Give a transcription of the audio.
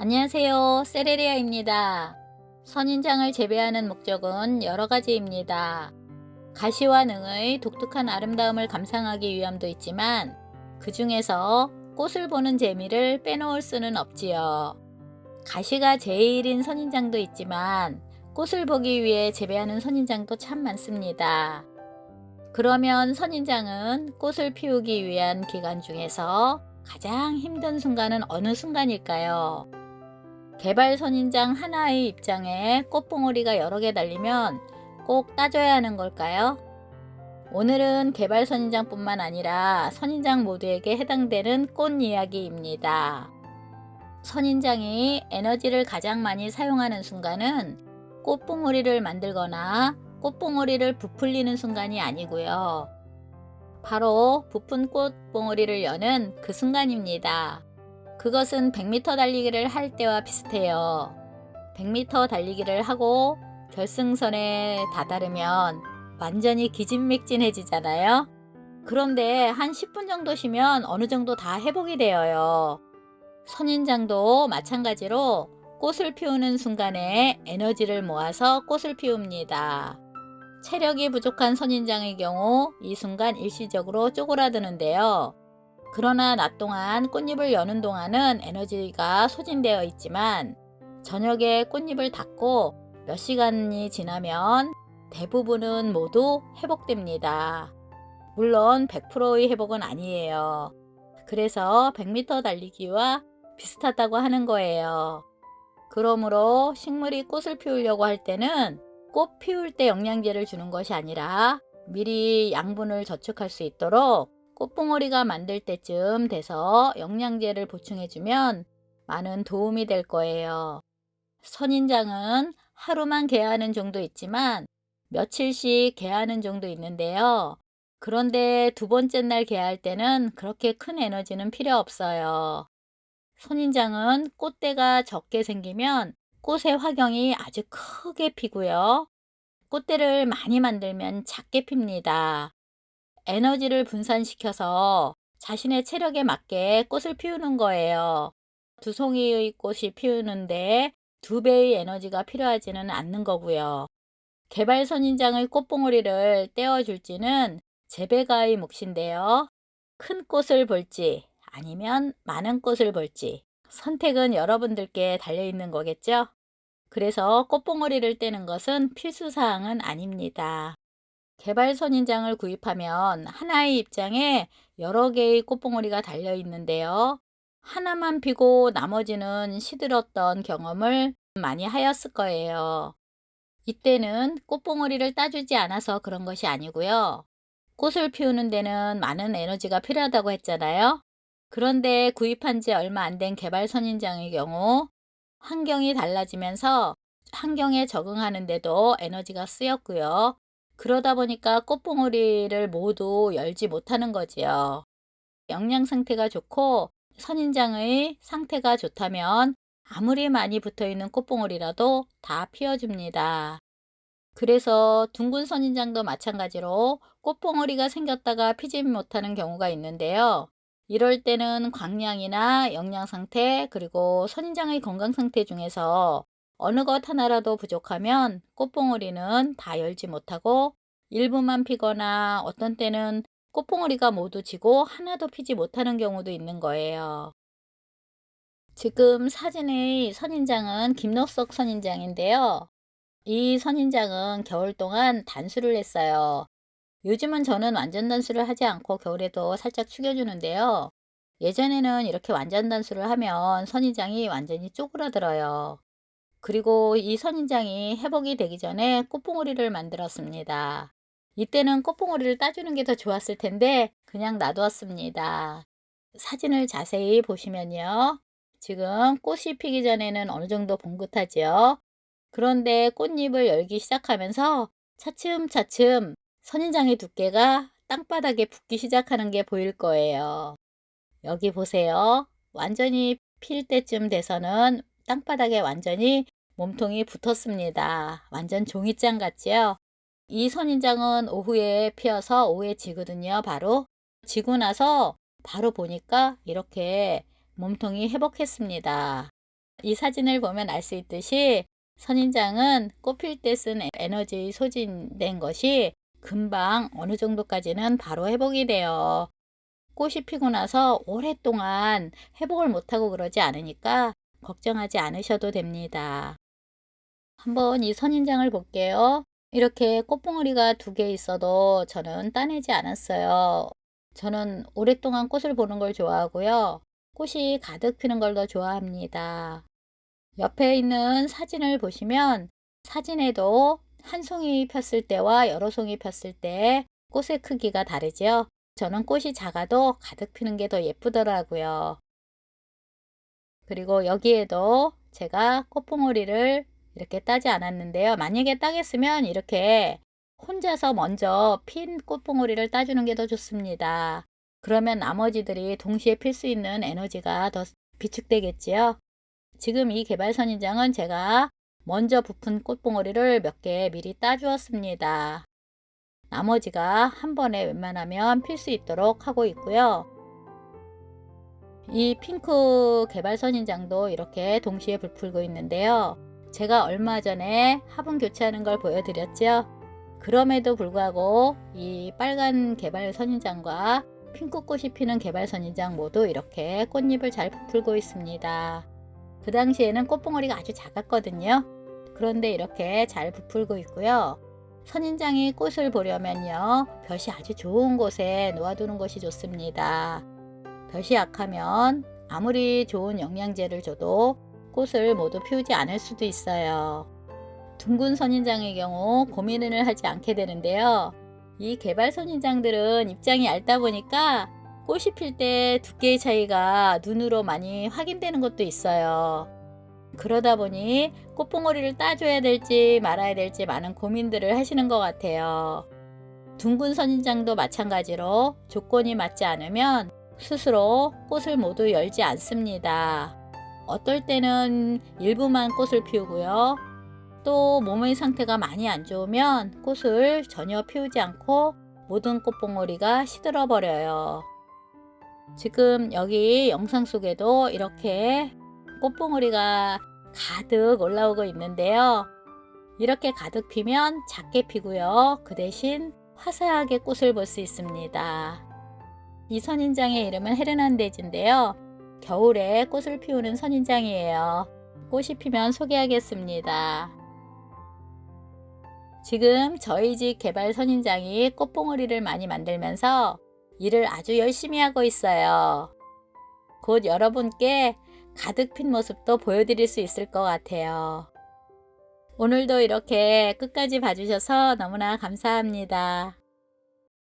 안녕하세요. 세레리아입니다. 선인장을 재배하는 목적은 여러 가지입니다. 가시와 능의 독특한 아름다움을 감상하기 위함도 있지만 그 중에서 꽃을 보는 재미를 빼놓을 수는 없지요. 가시가 제일인 선인장도 있지만 꽃을 보기 위해 재배하는 선인장도 참 많습니다. 그러면 선인장은 꽃을 피우기 위한 기간 중에서 가장 힘든 순간은 어느 순간일까요? 개발 선인장 하나의 입장에 꽃봉오리가 여러 개 달리면 꼭 따줘야 하는 걸까요? 오늘은 개발 선인장뿐만 아니라 선인장 모두에게 해당되는 꽃 이야기입니다. 선인장이 에너지를 가장 많이 사용하는 순간은 꽃봉오리를 만들거나 꽃봉오리를 부풀리는 순간이 아니고요. 바로 부푼 꽃봉오리를 여는 그 순간입니다. 그것은 100m 달리기를 할 때와 비슷해요. 100m 달리기를 하고 결승선에 다다르면 완전히 기진맥진해지잖아요. 그런데 한 10분 정도 쉬면 어느 정도 다 회복이 되어요. 선인장도 마찬가지로 꽃을 피우는 순간에 에너지를 모아서 꽃을 피웁니다. 체력이 부족한 선인장의 경우 이 순간 일시적으로 쪼그라드는데요. 그러나 낮 동안 꽃잎을 여는 동안은 에너지가 소진되어 있지만 저녁에 꽃잎을 닫고 몇 시간이 지나면 대부분은 모두 회복됩니다. 물론 100%의 회복은 아니에요. 그래서 100m 달리기와 비슷하다고 하는 거예요. 그러므로 식물이 꽃을 피우려고 할 때는 꽃 피울 때 영양제를 주는 것이 아니라 미리 양분을 저축할 수 있도록 꽃봉오리가 만들 때쯤 돼서 영양제를 보충해주면 많은 도움이 될 거예요. 선인장은 하루만 개하는 종도 있지만 며칠씩 개하는 종도 있는데요. 그런데 두 번째 날 개할 때는 그렇게 큰 에너지는 필요 없어요. 선인장은 꽃대가 적게 생기면 꽃의 화경이 아주 크게 피고요. 꽃대를 많이 만들면 작게 핍니다. 에너지를 분산시켜서 자신의 체력에 맞게 꽃을 피우는 거예요. 두 송이의 꽃이 피우는데 두 배의 에너지가 필요하지는 않는 거고요. 개발 선인장의 꽃봉오리를 떼어줄지는 재배가의 몫인데요. 큰 꽃을 볼지 아니면 많은 꽃을 볼지 선택은 여러분들께 달려있는 거겠죠? 그래서 꽃봉오리를 떼는 것은 필수사항은 아닙니다. 개발 선인장을 구입하면 하나의 입장에 여러 개의 꽃봉오리가 달려 있는데요. 하나만 피고 나머지는 시들었던 경험을 많이 하였을 거예요. 이때는 꽃봉오리를 따주지 않아서 그런 것이 아니고요. 꽃을 피우는 데는 많은 에너지가 필요하다고 했잖아요. 그런데 구입한 지 얼마 안 된 개발 선인장의 경우 환경이 달라지면서 환경에 적응하는데도 에너지가 쓰였고요. 그러다 보니까 꽃봉오리를 모두 열지 못하는 거지요. 영양 상태가 좋고 선인장의 상태가 좋다면 아무리 많이 붙어 있는 꽃봉오리라도 다 피워줍니다. 그래서 둥근 선인장도 마찬가지로 꽃봉오리가 생겼다가 피지 못하는 경우가 있는데요. 이럴 때는 광량이나 영양 상태 그리고 선인장의 건강 상태 중에서 어느 것 하나라도 부족하면 꽃봉오리는 다 열지 못하고 일부만 피거나 어떤 때는 꽃봉오리가 모두 지고 하나도 피지 못하는 경우도 있는 거예요. 지금 사진의 선인장은 김록석 선인장인데요. 이 선인장은 겨울 동안 단수를 했어요. 요즘은 저는 완전 단수를 하지 않고 겨울에도 살짝 축여주는데요. 예전에는 이렇게 완전 단수를 하면 선인장이 완전히 쪼그라들어요. 그리고 이 선인장이 회복이 되기 전에 꽃봉오리를 만들었습니다. 이때는 꽃봉오리를 따주는 게 더 좋았을 텐데 그냥 놔두었습니다. 사진을 자세히 보시면요. 지금 꽃이 피기 전에는 어느 정도 봉긋하지요. 그런데 꽃잎을 열기 시작하면서 차츰차츰 선인장의 두께가 땅바닥에 붙기 시작하는 게 보일 거예요. 여기 보세요. 완전히 필 때쯤 돼서는 땅바닥에 완전히 몸통이 붙었습니다. 완전 종이장 같지요? 이 선인장은 오후에 피어서 오후에 지거든요. 바로 지고 나서 바로 보니까 이렇게 몸통이 회복했습니다. 이 사진을 보면 알 수 있듯이 선인장은 꽃필 때 쓴 에너지 소진된 것이 금방 어느 정도까지는 바로 회복이 돼요. 꽃이 피고 나서 오랫동안 회복을 못하고 그러지 않으니까 걱정하지 않으셔도 됩니다. 한번 이 선인장을 볼게요. 이렇게 꽃봉오리가 두 개 있어도 저는 따내지 않았어요. 저는 오랫동안 꽃을 보는 걸 좋아하고요. 꽃이 가득 피는 걸 더 좋아합니다. 옆에 있는 사진을 보시면 사진에도 한 송이 폈을 때와 여러 송이 폈을 때 꽃의 크기가 다르죠. 저는 꽃이 작아도 가득 피는 게 더 예쁘더라고요. 그리고 여기에도 제가 꽃봉오리를 이렇게 따지 않았는데요. 만약에 따겠으면 이렇게 혼자서 먼저 핀 꽃봉오리를 따주는 게 더 좋습니다. 그러면 나머지들이 동시에 필 수 있는 에너지가 더 비축되겠지요. 지금 이 개발선인장은 제가 먼저 부푼 꽃봉오리를 몇 개 미리 따주었습니다. 나머지가 한 번에 웬만하면 필 수 있도록 하고 있고요. 이 핑크 개발선인장도 이렇게 동시에 불풀고 있는데요. 제가 얼마 전에 화분 교체하는 걸 보여드렸죠. 그럼에도 불구하고 이 빨간 개발 선인장과 핑크꽃이 피는 개발 선인장 모두 이렇게 꽃잎을 잘 부풀고 있습니다. 그 당시에는 꽃봉오리가 아주 작았거든요. 그런데 이렇게 잘 부풀고 있고요. 선인장이 꽃을 보려면요. 볕이 아주 좋은 곳에 놓아두는 것이 좋습니다. 볕이 약하면 아무리 좋은 영양제를 줘도 꽃을 모두 피우지 않을 수도 있어요. 둥근 선인장의 경우 고민을 하지 않게 되는데요. 이 개발 선인장들은 입장이 얇다 보니까 꽃이 필 때 두께의 차이가 눈으로 많이 확인되는 것도 있어요. 그러다 보니 꽃봉오리를 따줘야 될지 말아야 될지 많은 고민들을 하시는 것 같아요. 둥근 선인장도 마찬가지로 조건이 맞지 않으면 스스로 꽃을 모두 열지 않습니다. 어떨 때는 일부만 꽃을 피우고요. 또 몸의 상태가 많이 안 좋으면 꽃을 전혀 피우지 않고 모든 꽃봉오리가 시들어 버려요. 지금 여기 영상 속에도 이렇게 꽃봉오리가 가득 올라오고 있는데요. 이렇게 가득 피면 작게 피고요. 그 대신 화사하게 꽃을 볼 수 있습니다. 이 선인장의 이름은 헤르난데즈인데요. 겨울에 꽃을 피우는 선인장이에요. 꽃이 피면 소개하겠습니다. 지금 저희 집 개발 선인장이 꽃봉오리를 많이 만들면서 일을 아주 열심히 하고 있어요. 곧 여러분께 가득 핀 모습도 보여드릴 수 있을 것 같아요. 오늘도 이렇게 끝까지 봐주셔서 너무나 감사합니다.